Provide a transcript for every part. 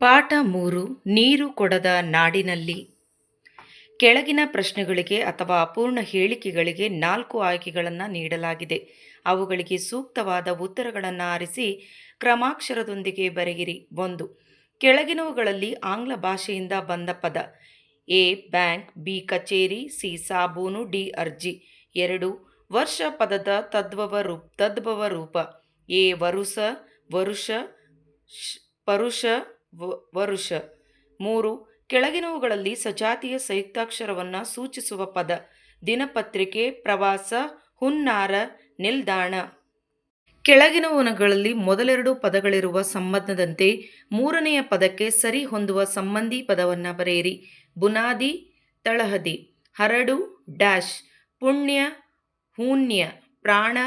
ಪಾಠ ಮೂರು, ನೀರು ಕೊಡದ ನಾಡಿನಲ್ಲಿ. ಕೆಳಗಿನ ಪ್ರಶ್ನೆಗಳಿಗೆ ಅಥವಾ ಅಪೂರ್ಣ ಹೇಳಿಕೆಗಳಿಗೆ ನಾಲ್ಕು ಆಯ್ಕೆಗಳನ್ನು ನೀಡಲಾಗಿದೆ. ಅವುಗಳಿಗೆ ಸೂಕ್ತವಾದ ಉತ್ತರಗಳನ್ನು ಆರಿಸಿ ಕ್ರಮಾಕ್ಷರದೊಂದಿಗೆ ಬರೆಯಿರಿ. ಒಂದು, ಕೆಳಗಿನವುಗಳಲ್ಲಿ ಆಂಗ್ಲ ಭಾಷೆಯಿಂದ ಬಂದ ಪದ. ಎ, ಬ್ಯಾಂಕ್, ಬಿ, ಕಚೇರಿ, ಸಿ, ಸಾಬೂನು, ಡಿ, ಅರ್ಜಿ. ಎರಡು, ವರ್ಷ ಪದದ ತದ್ಭವ ರೂಪ ತದ್ಭವ ರೂಪ. ಎ ವರುಷ ವರುಷ ಪರುಷ ವರುಷ. ಮೂರು, ಕೆಳಗಿನವುಗಳಲ್ಲಿ ಸಜಾತಿಯ ಸಂಯುಕ್ತಾಕ್ಷರವನ್ನು ಸೂಚಿಸುವ ಪದ. ದಿನಪತ್ರಿಕೆ, ಪ್ರವಾಸ, ಹುನ್ನಾರ, ನಿಲ್ದಾಣ. ಕೆಳಗಿನವುಗಳಲ್ಲಿ ಮೊದಲೆರಡು ಪದಗಳಿರುವ ಸಂಬಂಧದಂತೆ ಮೂರನೆಯ ಪದಕ್ಕೆ ಸರಿ ಹೊಂದುವ ಸಂಬಂಧಿ ಪದವನ್ನು ಬರೆಯಿರಿ. ಬುನಾದಿ, ತಳಹದಿ. ಹರಡು, ಡ್ಯಾಶ್. ಪುಣ್ಯ, ಹೂನ್ಯ. ಪ್ರಾಣ,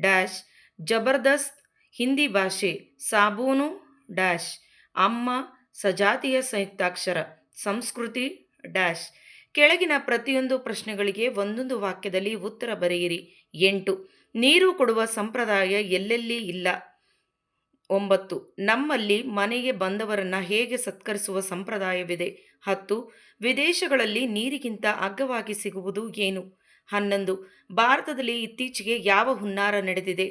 ಡ್ಯಾಶ್. ಜಬರ್ದಸ್ತ್, ಹಿಂದಿ ಭಾಷೆ. ಸಾಬೂನು, ಡ್ಯಾಶ್. ಅಮ್ಮ ಸಜಾತಿಯ ಸಂಯುಕ್ತಾಕ್ಷರ, ಸಂಸ್ಕೃತಿ ಡ್ಯಾಶ್. ಕೆಳಗಿನ ಪ್ರತಿಯೊಂದು ಪ್ರಶ್ನೆಗಳಿಗೆ ಒಂದೊಂದು ವಾಕ್ಯದಲ್ಲಿ ಉತ್ತರ ಬರೆಯಿರಿ. ಎಂಟು, ನೀರು ಕೊಡುವ ಸಂಪ್ರದಾಯ ಎಲ್ಲೆಲ್ಲಿ ಇಲ್ಲ? ಒಂಬತ್ತು, ನಮ್ಮಲ್ಲಿ ಮನೆಗೆ ಬಂದವರನ್ನು ಹೇಗೆ ಸತ್ಕರಿಸುವ ಸಂಪ್ರದಾಯವಿದೆ? ಹತ್ತು, ವಿದೇಶಗಳಲ್ಲಿ ನೀರಿಗಿಂತ ಅಗ್ಗವಾಗಿ ಸಿಗುವುದು ಏನು? ಹನ್ನೊಂದು, ಭಾರತದಲ್ಲಿ ಇತ್ತೀಚೆಗೆ ಯಾವ ಹುನ್ನಾರ ನಡೆದಿದೆ?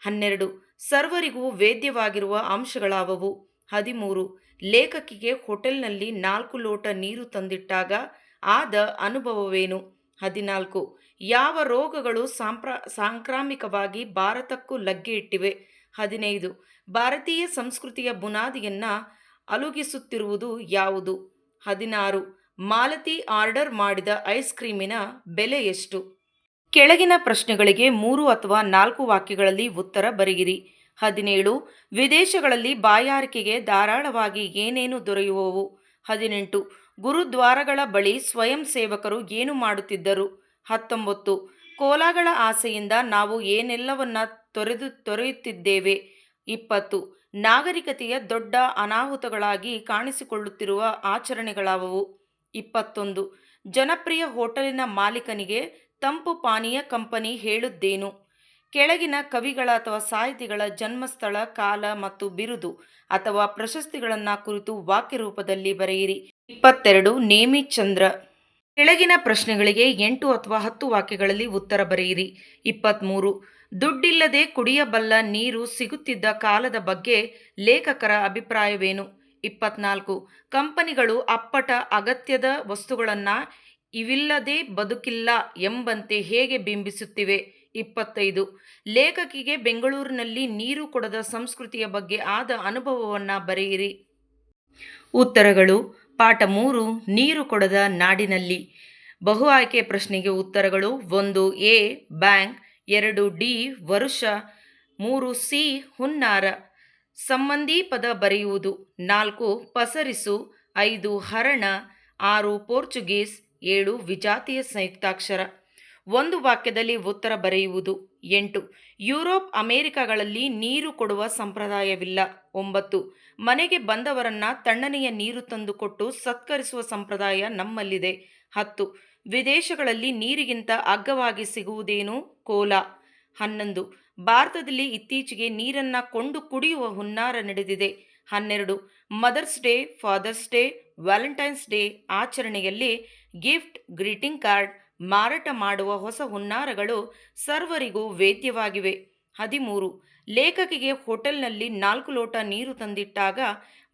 ಹನ್ನೆರಡು, ಸರ್ವರಿಗೂ ವೇದ್ಯವಾಗಿರುವ ಅಂಶಗಳಾವವು? ಹದಿಮೂರು. ಲೇಖಕಿಗೆ ಹೋಟೆಲ್ನಲ್ಲಿ ನಾಲ್ಕು ಲೋಟ ನೀರು ತಂದಿಟ್ಟಾಗ ಆದ ಅನುಭವವೇನು? ಹದಿನಾಲ್ಕು. ಯಾವ ರೋಗಗಳು ಸಾಂಪ್ರ, ಸಾಂಕ್ರಾಮಿಕವಾಗಿ ಭಾರತಕ್ಕೂ ಲಗ್ಗೆ ಇಟ್ಟಿವೆ? ಹದಿನೈದು. ಭಾರತೀಯ ಸಂಸ್ಕೃತಿಯ ಬುನಾದಿಯನ್ನು ಅಲುಗಿಸುತ್ತಿರುವುದು ಯಾವುದು? ಹದಿನಾರು. ಮಾಲತಿ ಆರ್ಡರ್ ಮಾಡಿದ ಐಸ್ ಕ್ರೀಮಿನ ಬೆಲೆ ಎಷ್ಟು? ಕೆಳಗಿನ ಪ್ರಶ್ನೆಗಳಿಗೆ ಮೂರು ಅಥವಾ ನಾಲ್ಕು ವಾಕ್ಯಗಳಲ್ಲಿ ಉತ್ತರ ಬರೆಯಿರಿ. ಹದಿನೇಳು, ವಿದೇಶಗಳಲ್ಲಿ ಬಾಯಾರಿಕೆಗೆ ಧಾರಾಳವಾಗಿ ಏನೇನು ದೊರೆಯುವವು? ಹದಿನೆಂಟು, ಗುರುದ್ವಾರಗಳ ಬಳಿ ಸ್ವಯಂ ಸೇವಕರು ಏನು ಮಾಡುತ್ತಿದ್ದರು? ಹತ್ತೊಂಬತ್ತು, ಕೋಲಾಗಳ ಆಸೆಯಿಂದ ನಾವು ಏನೆಲ್ಲವನ್ನ ತೊರೆದು ತೊರೆಯುತ್ತಿದ್ದೇವೆ? ಇಪ್ಪತ್ತು, ನಾಗರಿಕತೆಯ ದೊಡ್ಡ ಅನಾಹುತಗಳಾಗಿ ಕಾಣಿಸಿಕೊಳ್ಳುತ್ತಿರುವ ಆಚರಣೆಗಳಾವವು? ಇಪ್ಪತ್ತೊಂದು, ಜನಪ್ರಿಯ ಹೋಟೆಲಿನ ಮಾಲೀಕನಿಗೆ ತಂಪು ಪಾನೀಯ ಕಂಪನಿ ಹೇಳುತ್ತೇನು? ಕೆಳಗಿನ ಕವಿಗಳ ಅಥವಾ ಸಾಹಿತಿಗಳ ಜನ್ಮಸ್ಥಳ, ಕಾಲ ಮತ್ತು ಬಿರುದು ಅಥವಾ ಪ್ರಶಸ್ತಿಗಳನ್ನು ಕುರಿತು ವಾಕ್ಯ ರೂಪದಲ್ಲಿ ಬರೆಯಿರಿ. ಇಪ್ಪತ್ತೆರಡು ನೇಮಿಚಂದ್ರ ಕೆಳಗಿನ ಪ್ರಶ್ನೆಗಳಿಗೆ ಎಂಟು ಅಥವಾ ಹತ್ತು ವಾಕ್ಯಗಳಲ್ಲಿ ಉತ್ತರ ಬರೆಯಿರಿ. ಇಪ್ಪತ್ತ್ಮೂರು ದುಡ್ಡಿಲ್ಲದೆ ಕುಡಿಯಬಲ್ಲ ನೀರು ಸಿಗುತ್ತಿದ್ದ ಕಾಲದ ಬಗ್ಗೆ ಲೇಖಕರ ಅಭಿಪ್ರಾಯವೇನು? ಇಪ್ಪತ್ನಾಲ್ಕು, ಕಂಪನಿಗಳು ಅಪ್ಪಟ ಅಗತ್ಯದ ವಸ್ತುಗಳನ್ನು ಇವಿಲ್ಲದೆ ಬದುಕಿಲ್ಲ ಎಂಬಂತೆ ಹೇಗೆ ಬಿಂಬಿಸುತ್ತಿವೆ? ಇಪ್ಪತ್ತೈದು. ಲೇಖಕಿಗೆ ಬೆಂಗಳೂರಿನಲ್ಲಿ ನೀರು ಕೊಡದ ಸಂಸ್ಕೃತಿಯ ಬಗ್ಗೆ ಆದ ಅನುಭವವನ್ನು ಬರೆಯಿರಿ. ಉತ್ತರಗಳು, ಪಾಠ ಮೂರು, ನೀರು ಕೊಡದ ನಾಡಿನಲ್ಲಿ. ಬಹು ಆಯ್ಕೆ ಪ್ರಶ್ನೆಗೆ ಉತ್ತರಗಳು, ಒಂದು, ಎ, ಬ್ಯಾಂಕ್, ಎರಡು, ಡಿ, ವರುಷ, ಮೂರು, ಸಿ, ಹುನ್ನಾರ. ಸಂಬಂಧಿ ಪದ ಬರೆಯುವುದು, ನಾಲ್ಕು, ಪಸರಿಸು, ಐದು, ಹರಣ, ಆರು, ಪೋರ್ಚುಗೀಸ್, ಏಳು, ವಿಜಾತಿಯ ಸಂಯುಕ್ತಾಕ್ಷರ. ಒಂದು ವಾಕ್ಯದಲ್ಲಿ ಉತ್ತರ ಬರೆಯುವುದು. ಎಂಟು, ಯುರೋಪ್ ಅಮೆರಿಕಗಳಲ್ಲಿ ನೀರು ಕೊಡುವ ಸಂಪ್ರದಾಯವಿಲ್ಲ. ಒಂಬತ್ತು, ಮನೆಗೆ ಬಂದವರನ್ನ ತಣ್ಣನೆಯ ನೀರು ತಂದುಕೊಟ್ಟು ಸತ್ಕರಿಸುವ ಸಂಪ್ರದಾಯ ನಮ್ಮಲ್ಲಿದೆ. ಹತ್ತು, ವಿದೇಶಗಳಲ್ಲಿ ನೀರಿಗಿಂತ ಅಗ್ಗವಾಗಿ ಸಿಗುವುದೇನು? ಕೋಲ. ಹನ್ನೊಂದು, ಭಾರತದಲ್ಲಿ ಇತ್ತೀಚೆಗೆ ನೀರನ್ನ ಕೊಂಡು ಕುಡಿಯುವ ಹುನ್ನಾರ ನಡೆದಿದೆ. ಹನ್ನೆರಡು, mother's day, father's day, Valentine's day ಆಚರಣೆಯಲ್ಲಿ ಗಿಫ್ಟ್, ಗ್ರೀಟಿಂಗ್ ಕಾರ್ಡ್ ಮಾರಾಟ ಮಾಡುವ ಹೊಸ ಹುನ್ನಾರಗಳು ಸರ್ವರಿಗೂ ವೇದ್ಯವಾಗಿವೆ. ಹದಿಮೂರು. ಲೇಖಕಿಗೆ ಹೋಟೆಲ್ನಲ್ಲಿ ನಾಲ್ಕು ಲೋಟ ನೀರು ತಂದಿಟ್ಟಾಗ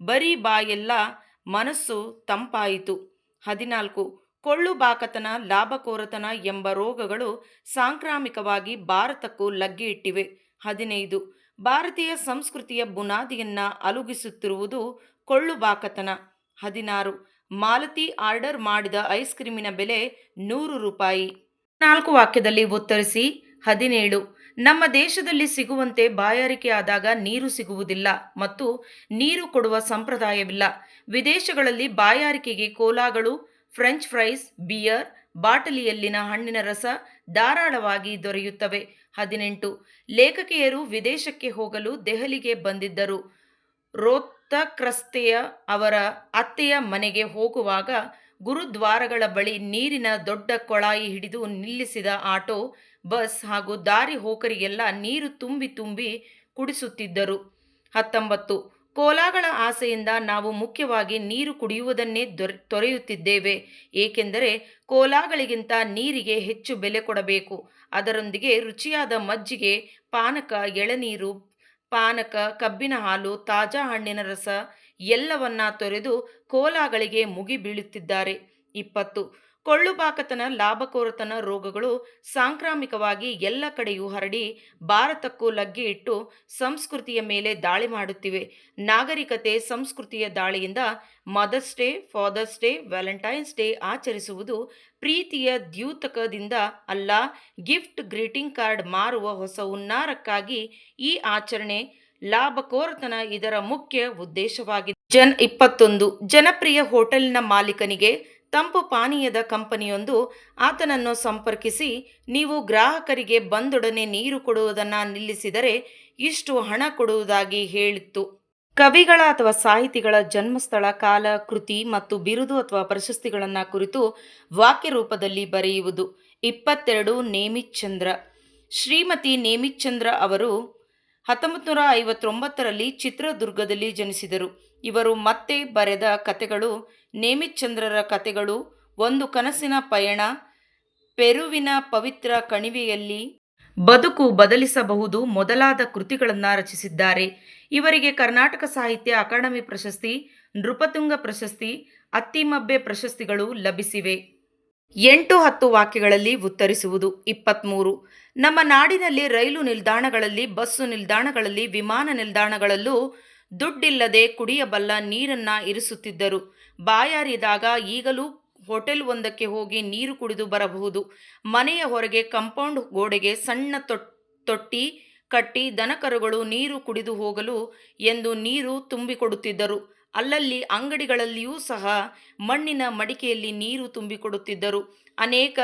ಬರೀ ಬಾಯೆಲ್ಲ ಮನಸ್ಸು ತಂಪಾಯಿತು. ಹದಿನಾಲ್ಕು. ಕೊಳ್ಳು ಬಾಕತನ ಲಾಭಕೋರತನ ಎಂಬ ರೋಗಗಳು ಸಾಂಕ್ರಾಮಿಕವಾಗಿ ಭಾರತಕ್ಕೂ ಲಗ್ಗೆ ಇಟ್ಟಿವೆ ಹದಿನೈದು. ಭಾರತೀಯ ಸಂಸ್ಕೃತಿಯ ಬುನಾದಿಯನ್ನ ಅಲುಗಿಸುತ್ತಿರುವುದು ಕೊಳ್ಳು ಬಾಕತನ ಹದಿನಾರು. ಮಾಲತಿ ಆರ್ಡರ್ ಮಾಡಿದ ಐಸ್ ಕ್ರೀಮಿನ ಬೆಲೆ ನೂರು ರೂಪಾಯಿ. ನಾಲ್ಕು ವಾಕ್ಯದಲ್ಲಿ ಉತ್ತರಿಸಿ, ಹದಿನೇಳು, ನಮ್ಮ ದೇಶದಲ್ಲಿ ಸಿಗುವಂತೆ ಬಾಯಾರಿಕೆ ಆದಾಗ ನೀರು ಸಿಗುವುದಿಲ್ಲ ಮತ್ತು ನೀರು ಕೊಡುವ ಸಂಪ್ರದಾಯವಿಲ್ಲ. ವಿದೇಶಗಳಲ್ಲಿ ಬಾಯಾರಿಕೆಗೆ ಕೋಲಾಗಳು, ಫ್ರೆಂಚ್ ಫ್ರೈಸ್, ಬಿಯರ್, ಬಾಟಲಿಯಲ್ಲಿನ ಹಣ್ಣಿನ ರಸ ಧಾರಾಳವಾಗಿ ದೊರೆಯುತ್ತವೆ. ಹದಿನೆಂಟು, ಲೇಖಕಿಯರು ವಿದೇಶಕ್ಕೆ ಹೋಗಲು ದೆಹಲಿಗೆ ಬಂದಿದ್ದರು. ರೋತ್ತಕ್ರಸ್ತೆಯ ಅವರ ಅತ್ತೆಯ ಮನೆಗೆ ಹೋಗುವಾಗ ಗುರುದ್ವಾರಗಳ ಬಳಿ ನೀರಿನ ದೊಡ್ಡ ಕೊಳಾಯಿ ಹಿಡಿದು ನಿಲ್ಲಿಸಿದ ಆಟೋ, ಬಸ್ ಹಾಗೂ ದಾರಿ ಹೋಕರಿಗೆಲ್ಲ ನೀರು ತುಂಬಿ ತುಂಬಿ ಕುಡಿಸುತ್ತಿದ್ದರು. ಹತ್ತೊಂಬತ್ತು. ಕೋಲಾಗಳ ಆಸೆಯಿಂದ ನಾವು ಮುಖ್ಯವಾಗಿ ನೀರು ಕುಡಿಯುವುದನ್ನೇ ದೊರೆ, ತೊರೆಯುತ್ತಿದ್ದೇವೆ. ಏಕೆಂದರೆ ಕೋಲಾಗಳಿಗಿಂತ ನೀರಿಗೆ ಹೆಚ್ಚು ಬೆಲೆ ಕೊಡಬೇಕು. ಅದರೊಂದಿಗೆ ರುಚಿಯಾದ ಮಜ್ಜಿಗೆ, ಪಾನಕ, ಎಳನೀರು ಪಾನಕ ಕಬ್ಬಿನ ಹಾಲು ತಾಜಾ ಹಣ್ಣಿನ ರಸ ಎಲ್ಲವನ್ನ ತೊರೆದು ಕೋಲಾಗಳಿಗೆ ಮುಗಿ ಬೀಳುತ್ತಿದ್ದಾರೆ ಇಪ್ಪತ್ತು ಕೊಳ್ಳುಬಾಕತನ ಲಾಭಕೋರತನ ರೋಗಗಳು ಸಾಂಕ್ರಾಮಿಕವಾಗಿ ಎಲ್ಲ ಕಡೆಯೂ ಹರಡಿ ಭಾರತಕ್ಕೂ ಲಗ್ಗೆ ಇಟ್ಟು ಸಂಸ್ಕೃತಿಯ ಮೇಲೆ ದಾಳಿ ಮಾಡುತ್ತಿವೆ. ನಾಗರಿಕತೆ ಸಂಸ್ಕೃತಿಯ ದಾಳಿಯಿಂದ mother's day, father's day, Valentine's day ಆಚರಿಸುವುದು ಪ್ರೀತಿಯ ದ್ಯೂತಕದಿಂದ ಅಲ್ಲ, ಗಿಫ್ಟ್ ಗ್ರೀಟಿಂಗ್ ಕಾರ್ಡ್ ಮಾರುವ ಹೊಸ ಉನ್ನಾರಕ್ಕಾಗಿ ಈ ಆಚರಣೆ ಲಾಭಕೋರತನ ಇದರ ಮುಖ್ಯ ಉದ್ದೇಶವಾಗಿದೆ. ಜನ್ ಇಪ್ಪತ್ತೊಂದು, ಜನಪ್ರಿಯ ಹೋಟೆಲ್ನ ಮಾಲೀಕನಿಗೆ ತಂಪು ಪಾನೀಯದ ಕಂಪನಿಯೊಂದು ಆತನನ್ನು ಸಂಪರ್ಕಿಸಿ, ನೀವು ಗ್ರಾಹಕರಿಗೆ ಬಂದೊಡನೆ ನೀರು ಕೊಡುವುದನ್ನು ನಿಲ್ಲಿಸಿದರೆ ಇಷ್ಟು ಹಣ ಕೊಡುವುದಾಗಿ ಹೇಳಿತ್ತು. ಕವಿಗಳ ಅಥವಾ ಸಾಹಿತಿಗಳ ಜನ್ಮಸ್ಥಳ ಕಾಲ ಕೃತಿ ಮತ್ತು ಬಿರುದು ಅಥವಾ ಪ್ರಶಸ್ತಿಗಳನ್ನು ಕುರಿತು ವಾಕ್ಯ ರೂಪದಲ್ಲಿ ಬರೆಯುವುದು. ಇಪ್ಪತ್ತೆರಡು ನೇಮಿಚಂದ್ರ. ಶ್ರೀಮತಿ ನೇಮಿಚಂದ್ರ ಅವರು ಹತ್ತೊಂಬತ್ತು ನೂರ ಐವತ್ತೊಂಬತ್ತರಲ್ಲಿ ಚಿತ್ರದುರ್ಗದಲ್ಲಿ ಜನಿಸಿದರು. ಇವರು ಮತ್ತೆ ಬರೆದ ಕತೆಗಳು, ನೇಮಿಚಂದ್ರರ ಕತೆಗಳು, ಒಂದು ಕನಸಿನ ಪಯಣ, ಪೆರುವಿನ ಪವಿತ್ರ ಕಣಿವೆಯಲ್ಲಿ ಬದುಕು ಬದಲಿಸಬಹುದು ಮೊದಲಾದ ಕೃತಿಗಳನ್ನು ರಚಿಸಿದ್ದಾರೆ. ಇವರಿಗೆ ಕರ್ನಾಟಕ ಸಾಹಿತ್ಯ ಅಕಾಡೆಮಿ ಪ್ರಶಸ್ತಿ, ನೃಪತುಂಗ ಪ್ರಶಸ್ತಿ, ಅತ್ತಿಮಬ್ಬೆ ಪ್ರಶಸ್ತಿಗಳು ಲಭಿಸಿವೆ. ಎಂಟು ಹತ್ತು ವಾಕ್ಯಗಳಲ್ಲಿ ಉತ್ತರಿಸುವುದು ಇಪ್ಪತ್ತ್ಮೂರು ನಮ್ಮ ನಾಡಿನಲ್ಲಿ ರೈಲು ನಿಲ್ದಾಣಗಳಲ್ಲಿ, ಬಸ್ಸು ನಿಲ್ದಾಣಗಳಲ್ಲಿ, ವಿಮಾನ ನಿಲ್ದಾಣಗಳಲ್ಲೂ ದುಡ್ಡಿಲ್ಲದೆ ಕುಡಿಯಬಲ್ಲ ನೀರನ್ನ ಇರಿಸುತ್ತಿದ್ದರು. ಬಾಯಾರಿದಾಗ ಈಗಲೂ ಹೋಟೆಲ್ ಒಂದಕ್ಕೆ ಹೋಗಿ ನೀರು ಕುಡಿದು ಬರಬಹುದು. ಮನೆಯ ಹೊರಗೆ ಕಾಂಪೌಂಡ್ ಗೋಡೆಗೆ ಸಣ್ಣ ತೊಟ್, ತೊಟ್ಟಿ ಕಟ್ಟಿ ದನಕರುಗಳು ನೀರು ಕುಡಿದು ಹೋಗಲು ಎಂದು ನೀರು ತುಂಬಿಕೊಡುತ್ತಿದ್ದರು. ಅಲ್ಲಲ್ಲಿ ಅಂಗಡಿಗಳಲ್ಲಿಯೂ ಸಹ ಮಣ್ಣಿನ ಮಡಿಕೆಯಲ್ಲಿ ನೀರು ತುಂಬಿಕೊಡುತ್ತಿದ್ದರು. ಅನೇಕ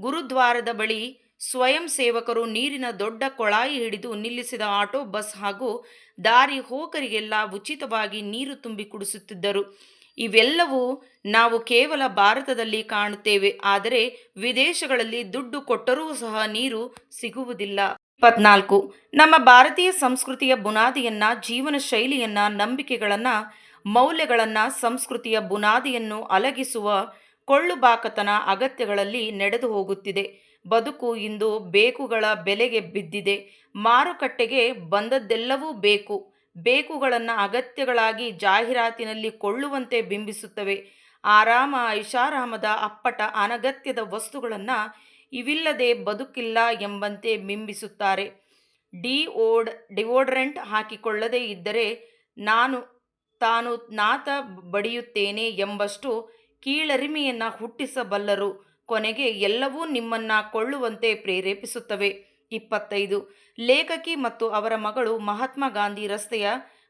ಗುರುದ್ವಾರದ ಬಳಿ ಸ್ವಯಂ ಸೇವಕರು ನೀರಿನ ದೊಡ್ಡ ಕೊಳಾಯಿ ಹಿಡಿದು ನಿಲ್ಲಿಸಿದ ಆಟೋ, ಬಸ್ ಹಾಗೂ ದಾರಿ ಹೋಕರಿಗೆಲ್ಲ ಉಚಿತವಾಗಿ ನೀರು ತುಂಬಿ ಕುಡಿಸುತ್ತಿದ್ದರು. ಇವೆಲ್ಲವೂ ನಾವು ಕೇವಲ ಭಾರತದಲ್ಲಿ ಕಾಣುತ್ತೇವೆ. ಆದರೆ ವಿದೇಶಗಳಲ್ಲಿ ದುಡ್ಡು ಕೊಟ್ಟರೂ ಸಹ ನೀರು ಸಿಗುವುದಿಲ್ಲ. ಇಪ್ಪತ್ನಾಲ್ಕು. ನಮ್ಮ ಭಾರತೀಯ ಸಂಸ್ಕೃತಿಯ ಬುನಾದಿಯನ್ನ, ಜೀವನ ಶೈಲಿಯನ್ನ, ನಂಬಿಕೆಗಳನ್ನ, ಮೌಲ್ಯಗಳನ್ನ, ಸಂಸ್ಕೃತಿಯ ಬುನಾದಿಯನ್ನು ಅಲಗಿಸುವ ಕೊಳ್ಳುಬಾಕತನ ಅಗತ್ಯಗಳಲ್ಲಿ ನಡೆದು ಹೋಗುತ್ತಿದೆ ಬದುಕು ಇಂದು ಬೇಕುಗಳ ಬೆಲೆಗೆ ಬಿದ್ದಿದೆ. ಮಾರುಕಟ್ಟೆಗೆ ಬಂದದ್ದೆಲ್ಲವೂ ಬೇಕು. ಬೇಕುಗಳನ್ನು ಅಗತ್ಯಗಳಾಗಿ ಜಾಹೀರಾತಿನಲ್ಲಿ ಕೊಳ್ಳುವಂತೆ ಬಿಂಬಿಸುತ್ತವೆ. ಆರಾಮ ಐಷಾರಾಮದ ಅಪ್ಪಟ, ಅನಗತ್ಯದ ವಸ್ತುಗಳನ್ನು ಇವಿಲ್ಲದೆ ಬದುಕಿಲ್ಲ ಎಂಬಂತೆ ಬಿಂಬಿಸುತ್ತಾರೆ. ಡಿ ಓಡ್ ಡಿವೋಡ್ರೆಂಟ್ ಹಾಕಿಕೊಳ್ಳದೇ ಇದ್ದರೆ ನಾನು, ತಾನು ನಾತ ಬಡಿಯುತ್ತೇನೆ ಎಂಬಷ್ಟು ಕೀಳರಿಮೆಯನ್ನು ಹುಟ್ಟಿಸಬಲ್ಲರು. ಕೊನೆಗೆ ಎಲ್ಲವೂ ನಿಮ್ಮನ್ನ ಕೊಳ್ಳುವಂತೆ ಪ್ರೇರೇಪಿಸುತ್ತವೆ. ಇಪ್ಪತ್ತೈದು. ಲೇಖಕಿ ಮತ್ತು ಅವರ ಮಗಳು ಮಹಾತ್ಮ ಗಾಂಧಿ ರಸ್ತೆಯ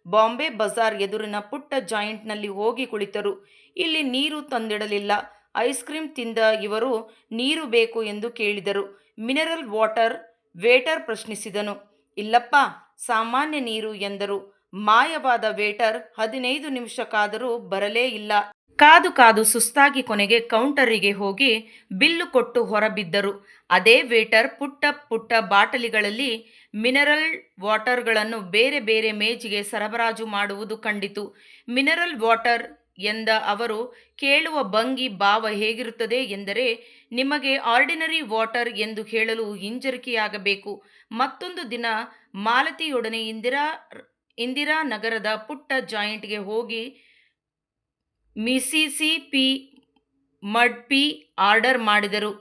ಬಾಂಬೆ ಬಜಾರ್ ಎದುರಿನ ಪುಟ್ಟ ಜಾಯಿಂಟ್ನಲ್ಲಿ ಹೋಗಿ ಕುಳಿತರು. ಇಲ್ಲಿ ನೀರು ತಂದಿಡಲಿಲ್ಲ. ಐಸ್ ಕ್ರೀಮ್ ತಿಂದ ಇವರು ನೀರು ಬೇಕು ಎಂದು ಕೇಳಿದರು. ಮಿನರಲ್ ವಾಟರ್ ವೇಟರ್ ಪ್ರಶ್ನಿಸಿದನು. ಇಲ್ಲಪ್ಪ, ಸಾಮಾನ್ಯ ನೀರು ಎಂದರು. ಮಾಯವಾದ ವೇಟರ್ ಹದಿನೈದು ನಿಮಿಷಕ್ಕಾದರೂ ಬರಲೇ ಇಲ್ಲ. ಕಾದು ಕಾದು ಸುಸ್ತಾಗಿ ಕೊನೆಗೆ ಕೌಂಟರಿಗೆ ಹೋಗಿ ಬಿಲ್ಲು ಕೊಟ್ಟು ಹೊರಬಿದ್ದರು. ಅದೇ ವೇಟರ್ ಪುಟ್ಟ ಪುಟ್ಟ ಬಾಟಲಿಗಳಲ್ಲಿ ಮಿನರಲ್ ವಾಟರ್ಗಳನ್ನು ಬೇರೆ ಬೇರೆ ಮೇಜಿಗೆ ಸರಬರಾಜು ಮಾಡುವುದು ಕಂಡಿತು. ಮಿನರಲ್ ವಾಟರ್ ಎಂದ ಅವರು, ಕೇಳುವ ಭಂಗಿ ಭಾವ ಹೇಗಿರುತ್ತದೆ ಎಂದರೆ, ನಿಮಗೆ ಆರ್ಡಿನರಿ ವಾಟರ್ ಎಂದು ಹೇಳಲು ಹಿಂಜರಿಕೆಯಾಗಬೇಕು. ಮತ್ತೊಂದು ದಿನ ಮಾಲತಿಯೊಡನೆ ಇಂದಿರಾ ನಗರದ ಪುಟ್ಟ ಜಾಯಿಂಟ್ಗೆ ಹೋಗಿ ಮಿಸಿಸಿಪಿ ಮಡ್ಪಿ ಆರ್ಡರ್ ಮಾಡಿದರು.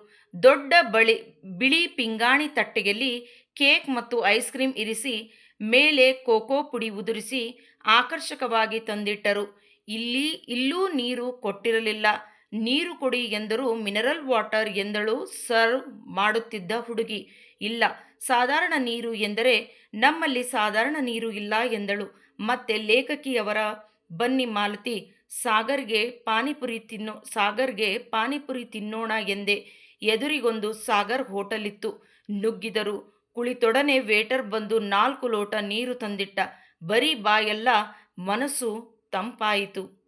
ದೊಡ್ಡ ಬಳಿ ಬಿಳಿ ಪಿಂಗಾಣಿ ತಟ್ಟೆಯಲ್ಲಿ ಕೇಕ್ ಮತ್ತು ಐಸ್ ಕ್ರೀಮ್ ಇರಿಸಿ, ಮೇಲೆ ಕೋಕೋ ಪುಡಿ ಉದುರಿಸಿ ಆಕರ್ಷಕವಾಗಿ ತಂದಿಟ್ಟರು. ಇಲ್ಲಿ ಇಲ್ಲೂ ನೀರು ಕೊಟ್ಟಿರಲಿಲ್ಲ. ನೀರು ಕೊಡಿ ಎಂದರು ಮಿನರಲ್ ವಾಟರ್ ಎಂದಳು ಸರ್ವ್ ಮಾಡುತ್ತಿದ್ದ ಹುಡುಗಿ. ಇಲ್ಲ, ಸಾಧಾರಣ ನೀರು ಎಂದರೆ ನಮ್ಮಲ್ಲಿ ಸಾಧಾರಣ ನೀರು ಇಲ್ಲ ಎಂದಳು. ಮತ್ತೆ ಲೇಖಕಿಯವರ ಬನ್ನಿ ಮಾಲತಿ ಸಾಗರ್ಗೆ ಪಾನಿಪುರಿ ತಿನ್ನೋ, ಸಾಗರ್ಗೆ ಪಾನಿಪುರಿ ತಿನ್ನೋಣ ಎಂದೆ ಎದುರಿಗೊಂದು ಸಾಗರ್ ಹೋಟಲಿತ್ತು. ನುಗ್ಗಿದರು. ಕುಳಿತೊಡನೆ ವೇಟರ್ ಬಂದು ನಾಲ್ಕು ಲೋಟ ನೀರು ತಂದಿಟ್ಟ. ಬರೀ ಬಾಯೆಲ್ಲ ಮನಸ್ಸು ತಂಪಾಯಿತು.